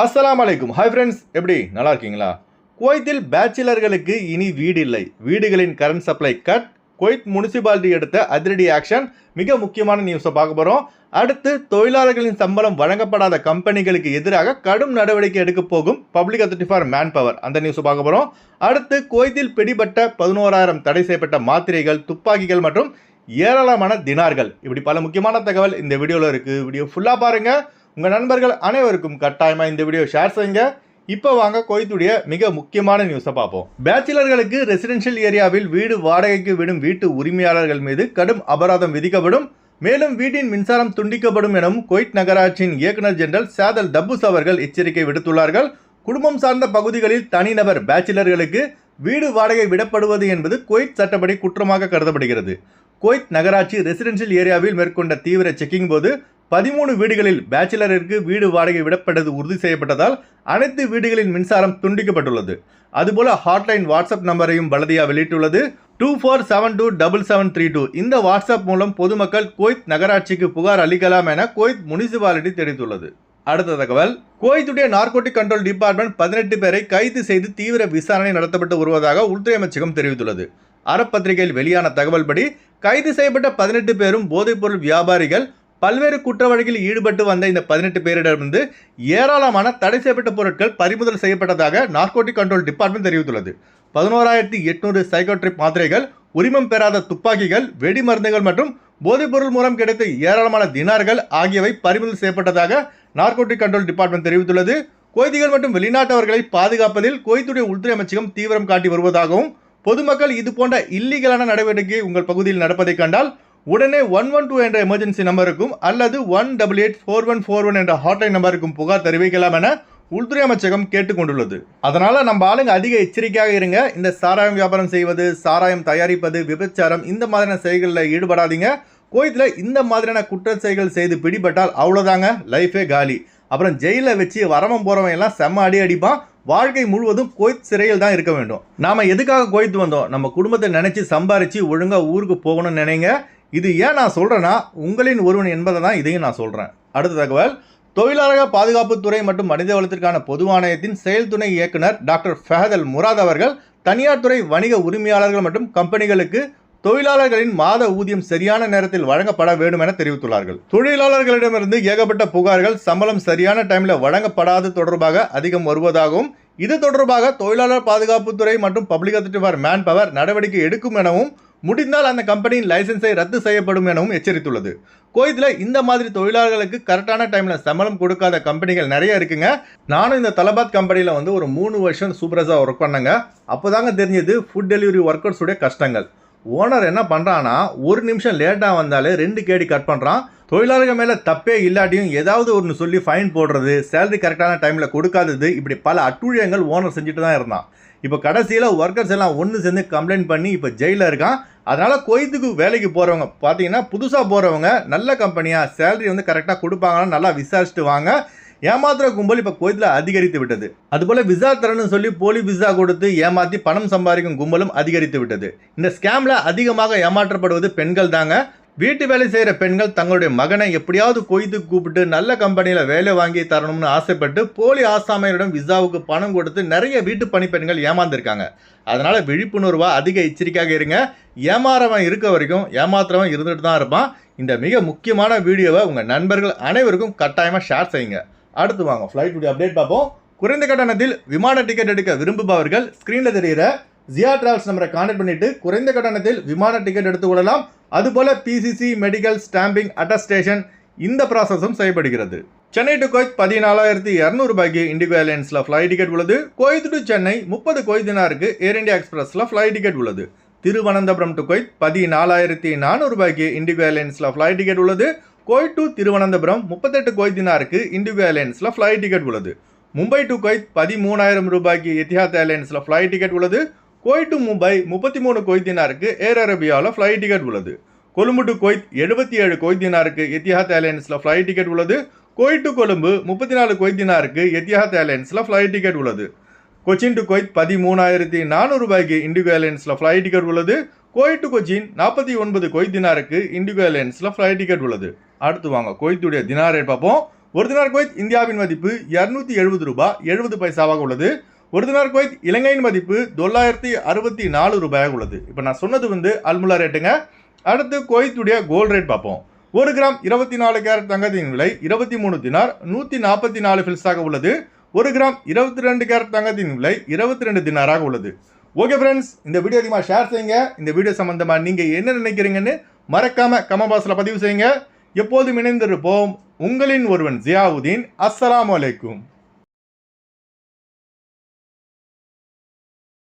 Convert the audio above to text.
அஸ்லாம் வலைக்கும் hi friends எப்படி? நல்லா இருக்கீங்களா? குவைத்தில் பேச்சுலர்களுக்கு இனி வீடு இல்லை. வீடுகளின் current supply cut Kuwait municipality எடுத்த அதிரடி ஆக்ஷன் மிக முக்கியமான நியூஸை பார்க்க போகிறோம் அடுத்து தொழிலாளர்களின் சம்பளம் வழங்கப்படாத கம்பெனிகளுக்கு எதிராக கடும் நடவடிக்கை எடுக்க போகும் public authority for man power அந்த நியூஸை பார்க்க போகிறோம் அடுத்து குவைத்தில் பிடிபட்ட பதினோராயிரம் தடை செய்யப்பட்ட மாத்திரைகள் துப்பாக்கிகள் மற்றும் ஏராளமான தினார்கள். இப்படி பல முக்கியமான தகவல் இந்த வீடியோவில் இருக்குது வீடியோ ஃபுல்லாக பாருங்கள் உங்கள் நண்பர்கள் அனைவருக்கும் கட்டாயமாக இந்த வீடியோ ஷேர் செய்யுங்க. இப்போ வாங்க கோயத்துடைய மிக முக்கியமான நியூஸை பார்ப்போம். பேச்சுலர்களுக்கு ரெசிடென்ஷியல் ஏரியாவில் வீடு வாடகைக்கு விடும் வீட்டு உரிமையாளர்கள் மீது கடும் அபராதம் விதிக்கப்படும். மேலும் வீட்டின் மின்சாரம் துண்டிக்கப்படும் எனவும் குவைத் நகராட்சியின் இயக்குநர் ஜெனரல் சேதல் தபுஸ் அவர்கள் எச்சரிக்கை விடுத்துள்ளார்கள். குடும்பம் சார்ந்த பகுதிகளில் தனிநபர் பேச்சுலர்களுக்கு வீடு வாடகை விடப்படுவது என்பது குவைத் சட்டப்படி குற்றமாக கருதப்படுகிறது. குவைத் நகராட்சி ரெசிடென்ஷியல் ஏரியாவில் மேற்கொண்ட தீவிர செக்கிங் போது பதிமூணு வீடுகளில் பேச்சுலருக்கு வீடு வாடகை விடப்பட்டது உறுதி செய்யப்பட்டதால் அனைத்து வீடுகளின் மின்சாரம் துண்டிக்கப்பட்டுள்ளது. அதுபோல ஹாட்லைன் வாட்ஸ்அப் நம்பரையும் பலதியா வெளியிட்டுள்ளது. Two four seven two double seven three two இந்த வாட்ஸ்அப் மூலம் பொதுமக்கள் கோய்த் நகராட்சிக்கு புகார் அளிக்கலாம் என குவைத் முனிசிபாலிட்டி தெரிவித்துள்ளது. அடுத்த தகவல் கோயத்துடைய நார்கோட்டிக் கண்ட்ரோல் டிபார்ட்மெண்ட் பதினெட்டு பேரை கைது செய்து தீவிர விசாரணை நடத்தப்பட்டு வருவதாக உள்துறை அமைச்சகம் தெரிவித்துள்ளது. அறப்பத்திரிகையில் வெளியான தகவல்படி கைது செய்யப்பட்ட பதினெட்டு பேரும் போதைப்பொருள் வியாபாரிகள் பல்வேறு குற்ற வழக்கில் ஈடுபட்டு வந்த இந்த பதினெட்டு பேரிடமிருந்து ஏராளமான தடை செய்யப்பட்ட பொருட்கள் பறிமுதல் செய்யப்பட்டதாக நார்கோட்டிக் கண்ட்ரோல் டிபார்ட்மெண்ட் தெரிவித்துள்ளது. பதினோராயிரத்தி எட்நூறு சைக்கோட்ரிப் மாத்திரைகள் உரிமம் பெறாத துப்பாக்கிகள் வெடி மருந்துகள் மற்றும் போதைப்பொருள் மூலம் கிடைத்த ஏராளமான தினார்கள் ஆகியவை பறிமுதல் செய்யப்பட்டதாக நார்கோட்டிக் கண்ட்ரோல் டிபார்ட்மெண்ட் தெரிவித்துள்ளது. கோய்திகள் மற்றும் வெளிநாட்டவர்களை பாதுகாப்பதில் குவைத்துடைய உள்துறை அமைச்சகம் தீவிரம் காட்டி வருவதாகவும் பொதுமக்கள் இது போன்ற இல்லீகலான நடவடிக்கை உங்கள் பகுதியில் நடப்பதை கண்டால் உடனே ஒன் ஒன் டூ என்ற எமர்ஜென்சி நம்பருக்கும் அல்லது one double eight four one four one என்ற ஹாட்லைன் நம்பருக்கும் புகார் தெரிவிக்கலாம் என உள்துறை அமைச்சகம் கேட்டுக்கொண்டுள்ளது. அதனால நம்ம ஆளுங்க அதிக எச்சரிக்கையாக இருங்க. இந்த சாராயம் வியாபாரம் செய்வது சாராயம் தயாரிப்பது விபச்சாரம் இந்த மாதிரியான செயல்களில் ஈடுபடாதீங்க. கோயத்தில் இந்த மாதிரியான குற்ற செயல்கள் செய்து பிடிபட்டால் அவ்வளோதாங்க லைஃபே காலி. அப்புறம் ஜெயிலில் வச்சு வரவன் போகிறவன் எல்லாம் செம்ம அடி அடிப்பான். வாழ்க்கை முழுவதும் கோயத் சிறையில் தான் இருக்க வேண்டும். நாம் எதுக்காக கோயத்து வந்தோம்? நம்ம குடும்பத்தை நினச்சி சம்பாரித்து ஒழுங்காக ஊருக்கு போகணும்னு நினைங்க. இது ஏன் நான் சொல்கிறேன்னா உங்களின் ஒருவன் என்பதை தான் இதையும் நான் சொல்கிறேன் அடுத்த தகவல் தொழிலாளர் பாதுகாப்புத்துறை மற்றும் மனித வளத்திற்கான பொது ஆணையத்தின் செயல் துணை இயக்குனர் டாக்டர் ஃபஹதல் முராத் அவர்கள் தனியார் துறை வணிக உரிமையாளர்கள் மற்றும் கம்பெனிகளுக்கு தொழிலாளர்களின் மாத ஊதியம் சரியான நேரத்தில் வழங்கப்பட வேண்டும் என தெரிவித்துள்ளார்கள். தொழிலாளர்களிடமிருந்து ஏகப்பட்ட புகார்கள் சம்பளம் சரியான டைம்ல வழங்கப்படாது தொடர்பாக அதிகம் வருவதாகவும் இது தொடர்பாக தொழிலாளர் பாதுகாப்புத்துறை மற்றும் public authority for man power நடவடிக்கை எடுக்கும் எனவும் முடிந்தால் அந்த கம்பெனியின் லைசன்ஸை ரத்து செய்யப்படும் எனவும் எச்சரித்துள்ளது. கோயத்தில் இந்த மாதிரி தொழிலாளர்களுக்கு கரெக்டான டைமில் சம்பளம் கொடுக்காத கம்பெனிகள் நிறைய இருக்குங்க. நானும் இந்த தலபாத் கம்பெனியில் வந்து ஒரு மூணு வருஷம் சூப்பரஸாக ஒர்க் பண்ணேங்க. அப்போதாங்க தெரிஞ்சது ஃபுட் டெலிவரி ஒர்க்கர்ஸுடைய கஷ்டங்கள். ஓனர் என்ன பண்ணுறான்னா ஒரு நிமிஷம் லேட்டாக வந்தாலே ரெண்டு கேடி கட் பண்ணுறான் தொழிலாளர்கள் மேலே தப்பே இல்லாட்டியும் ஏதாவது ஒன்று சொல்லி ஃபைன் போடுறது சேலரி கரெக்டான டைமில் கொடுக்காதது இப்படி பல அட்டூழியங்கள் ஓனர் செஞ்சுட்டு தான் இருந்தான். இப்போ கடைசியில் ஒர்க்கர்ஸ் எல்லாம் ஒன்று சேர்ந்து கம்ப்ளைண்ட் பண்ணி இப்போ ஜெயிலில் இருக்கான். அதனால் கொய்த்துக்கு வேலைக்கு போகிறவங்க பார்த்தீங்கன்னா புதுசாக போகிறவங்க நல்ல கம்பெனியாக சேலரி வந்து கரெக்டாக கொடுப்பாங்கன்னு நல்லா விசாரிச்சுட்டு வாங்க. ஏமாத்துற கும்பல் இப்போ கோயத்தில் அதிகரித்து விட்டது. அதுபோல் விசா தரணும்னு சொல்லி போலி விசா கொடுத்து ஏமாற்றி பணம் சம்பாதிக்கும் கும்பலும் அதிகரித்து விட்டது. இந்த ஸ்கேமில் அதிகமாக ஏமாற்றப்படுவது பெண்கள் தாங்க வீட்டு வேலை செய்கிற பெண்கள் தங்களுடைய மகனை எப்படியாவது கொய்து கூப்பிட்டு நல்ல கம்பெனியில் வேலை வாங்கி தரணும்னு ஆசைப்பட்டு போலி ஆசாமியரிடம் விசாவுக்கு பணம் கொடுத்து நிறைய வீட்டு பணிப்பெண்கள் ஏமாந்துருக்காங்க. அதனால் விழிப்புணர்வாக அதிக எச்சரிக்கையாக இருங்க. ஏமாறவன் இருக்க வரைக்கும் ஏமாத்துறவன் இருந்துட்டு தான் இருப்பான். இந்த மிக முக்கியமான வீடியோவை உங்கள் நண்பர்கள் அனைவருக்கும் கட்டாயமாக ஷேர் செய்யுங்க. அடுத்து வாங்க ஃப்ளைட் வீடியோ அப்டேட் பார்ப்போம். குறைந்த கட்டணத்தில் விமான டிக்கெட் எடுக்க விரும்புபவர்கள் ஸ்க்ரீனில் தெரிகிற ஜியா டிராவல்ஸ் நம்பரை கான்டாக்ட் பண்ணிவிட்டு குறைந்த கட்டணத்தில் விமான டிக்கெட் எடுத்துக்கொள்ளலாம் அதுபோல பிசிசி மெடிக்கல் ஸ்டாம்பிங் அட்டஸ்டேஷன் இந்த ப்ராசஸும் செய்யப்படுகிறது சென்னை டு கோயத் பதினாலாயிரத்தி இரநூறுபாய்க்கு இண்டிகோ ஏர்லைன்ஸில் ஃப்ளைட் டிக்கெட் உள்ளது. கோயத் டு சென்னை முப்பது கொய்தினாருக்கு ஏர் இண்டியா எக்ஸ்பிரஸில் ஃப்ளை டிக்கெட் உள்ளது. திருவனந்தபுரம் டு கோயத் பதினாலாயிரத்தி நானூறுபாய்க்கு இண்டிகோ ஏர்லைன்ஸில் ஃப்ளைட் டிக்கெட் உள்ளது. கோயட் டு திருவனந்தபுரம் முப்பத்தெட்டு கோயத்தினாருக்கு இண்டிகோ ஏர்லைன்ஸில் ஃப்ளைட் டிக்கெட் உள்ளது. மும்பை டு கொய்த் பதிமூணாயிரம் ரூபாய்க்கு எத்திஹாத் ஏர்லைன்ஸில் ஃப்ளைட் டிக்கெட் உள்ளது. கோய் டு மும்பை முப்பத்தி மூணு கொய்தினாருக்கு ஏர் அரேபியாவில் ஃப்ளைட் டிக்கெட் உள்ளது. கொழும்பு டு கொய்த் எழுபத்தி ஏழு கொய்தினாருக்கு எத்தியாத் ஏர்லைன்ஸில் ஃப்ளைட் டிக்கெட் உள்ளது. கோய் டு கொழும்பு முப்பத்தி நாலு கொய்தினாருக்கு எத்தியாத் ஏர்லைன்ஸில் ஃப்ளைட் டிக்கெட் உள்ளது. கொச்சின் டு கொய்த் பதிமூணாயிரத்தி நானூறு ரூபாய்க்கு இண்டிகோ ஏர்லைன்ஸில் ஃப்ளைட் டிக்கெட் உள்ளது. கோய் டு கொச்சின் நாற்பத்தி ஒன்பது கொய்தினாருக்கு இண்டிகோ ஏர்லைன்ஸில் ஃப்ளைட் டிக்கெட் உள்ளது. அடுத்து வாங்க கொய்த்துடைய தினார் ரேட் பார்ப்போம். ஒரு தினார் கொய்த் இந்தியாவின் மதிப்பு இரநூத்தி எழுபது ரூபாய் எழுபது பைசாவாக உள்ளது. ஒரு தினார் குவைத் இலங்கையின் மதிப்பு தொள்ளாயிரத்தி அறுபத்தி நாலு ரூபாயாக உள்ளது. இப்போ நான் சொன்னது வந்து அல்முலா ரேட்டுங்க. அடுத்து குவைத்துடைய கோல்ட் ரேட் பார்ப்போம். ஒரு கிராம் இருபத்தி நாலு கேரட் தங்கத்தின் விலை இருபத்தி மூணு தினார் நூற்றி நாற்பத்தி நாலு ஃபில்ஸாக உள்ளது. ஒரு கிராம் இருபத்தி ரெண்டு கேரட் தங்கத்தின் விலை இருபத்தி ரெண்டு தினாராக உள்ளது. ஓகே ஃப்ரெண்ட்ஸ் இந்த வீடியோ அதிகமாக ஷேர் செய்யுங்க. இந்த வீடியோ சம்மந்தமாக நீங்கள் என்ன நினைக்கிறீங்கன்னு மறக்காமல் கமெண்ட் பாக்ஸில் பதிவு செய்யுங்க. எப்போதும் இணைந்திருப்போம். உங்களின் ஒருவன் ஜியாவுதீன். அஸ்ஸலாமு வலைக்கும்